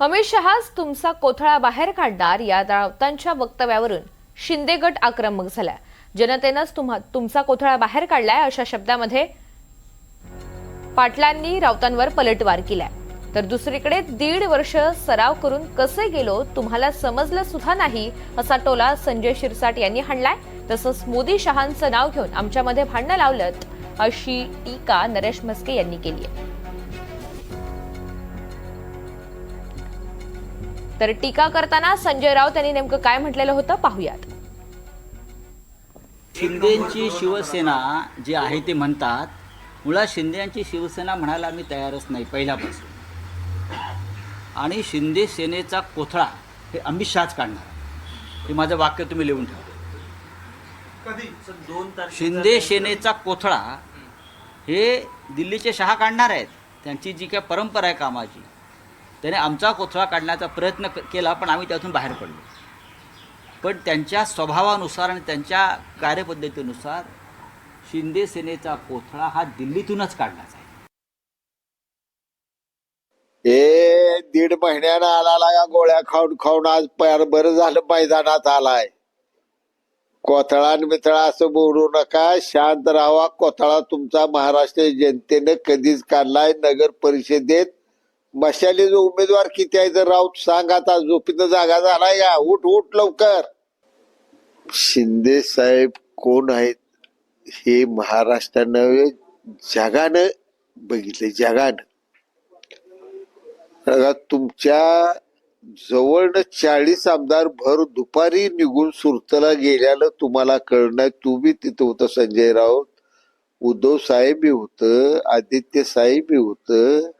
अमित शहाच तुमचा कोथळा बाहेर काढणार या राऊतांच्या वक्तव्यावरून शिंदे गट आक्रमक झाला जनतेनंच तुम्हा तुमचा कोथळा बाहेर काढलाय अशा शब्दामध्ये पाटलांनी राऊतांवर पलटवार केलाय. तर दुसरीकडे दीड वर्ष सराव करून कसे गेलो तुम्हाला समजलं सुद्धा नाही असा टोला संजय शिरसाट यांनी हाणलाय. तसंच मोदी शहांचं नाव घेऊन आमच्यामध्ये भांडणं लावलं अशी टीका नरेश म्हस्के यांनी केली आहे. तर टीका करताना संजय राऊत यांनी नेमकं काय म्हटलेलं होतं पाहूयात. शिंदेची शिवसेना जी आहे ते म्हणतात मुळात शिंदेची शिवसेना म्हणायला आम्ही तयारच नाही पहिल्यापासून. आणि शिंदे सेनेचा कोथळा हे अमित शहाच काढणार. हे माझं वाक्य तुम्ही लिहून ठेवा. शिंदे सेनेचा कोथळा हे दिल्लीचे शहा काढणार आहेत. त्यांची जी काय परंपरा आहे कामाची त्याने आमचा कोथळा काढण्याचा प्रयत्न केला पण आम्ही त्यातून बाहेर पडलो. पण त्यांच्या स्वभावानुसार आणि त्यांच्या कार्यपद्धतीनुसार शिंदे सेनेचा कोथळा हा दिल्लीतूनच काढण्याचा आहे. हे दीड महिन्यानं आला या गोळ्या खाऊन खाऊन आज पार बरं झालं मैदानात आलाय. कोथळा आणि मिथळा असं बोलू नका शांत राहा. कोथळा तुमचा महाराष्ट्र जनतेने कधीच काढलाय नगर परिषदेत मशाली जो उमेदवार किती आहे तर राऊत सांग आता झोपीत जागा झाला या. उठ उठ लवकर. शिंदे साहेब कोण आहेत हे महाराष्ट्रानं जगानं बघितले जगानं. तुमच्या जवळनं चाळीस आमदार भर दुपारी निघून सुरतला गेल्यानं तुम्हाला कळणार तू बी तिथं होतं संजय राऊत उद्धव साहेब होतं होत आदित्य साहेब होतं.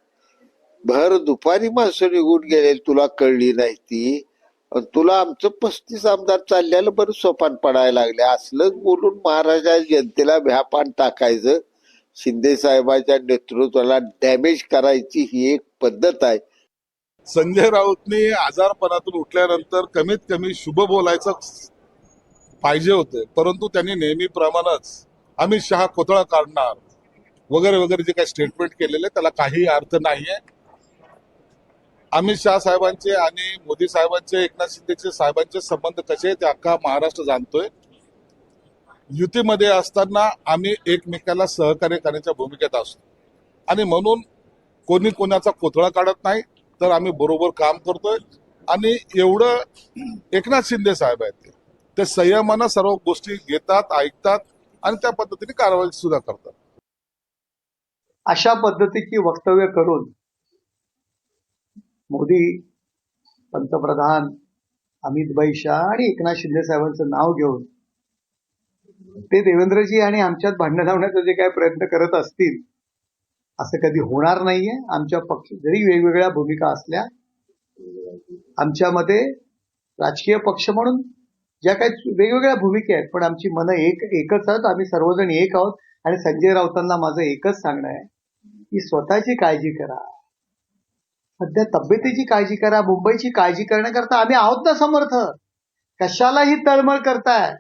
भर दुपारी माणसं निघून गेले तुला कळली नाही ती. तुला आमचं पस्तीस आमदार चालल्याला बरं सोपान पडायला लागले. असलं बोलून महाराजा जनतेला भ्यापान टाकायचं. शिंदे साहेबांच्या नेतृत्वाला डॅमेज करायची ही एक पद्धत आहे. संजय राऊतने आजारपणातून उठल्यानंतर कमीत कमी शुभ बोलायचं पाहिजे होते. परंतु त्यांनी नेहमीप्रमाणेच अमित शहा कोथळा काढणार वगैरे वगैरे जे काही स्टेटमेंट केलेले त्याला काही अर्थ नाहीये. अमित शहा साहेबांचे आणि मोदी साहेबांचे एकनाथ शिंदेचे साहेबांचे संबंध कसे ते अख्खा महाराष्ट्र जाणतोय. युतीमध्ये असताना आम्ही एकमेकाला सहकार्य करण्याच्या भूमिकेत असतो. आणि म्हणून कोणी कोणाचा कोथळा काढत नाही तर आम्ही बरोबर काम करतोय. आणि एवढं एकनाथ शिंदे साहेब आहेत ते. ते संयमानं सर्व गोष्टी घेतात ऐकतात आणि त्या पद्धतीने कारवाई सुद्धा करतात. अशा पद्धतीची वक्तव्य करून मोदी पंतप्रधान अमितभाई शाह आणि एकनाथ शिंदे साहेबांचं नाव घेऊन ते देवेंद्रजी आणि आमच्यात भांडण लावण्याचा जे काय प्रयत्न करत असतील असं कधी होणार नाहीये. आमच्या पक्ष जरी वेगवेगळ्या भूमिका असल्या आमच्यामध्ये राजकीय पक्ष म्हणून ज्या काही वेगवेगळ्या भूमिका आहेत पण आमची मनं एक एकच आहेत. आम्ही सर्वजण एक आहोत. आणि संजय राऊतांना माझं एकच सांगणं आहे की स्वतःची काळजी करा. सध्या तब्येतीची काळजी करा मुंबईची काळजी करण्याकरता आम्ही आहोत ना समर्थ कशालाही तळमळ करताय.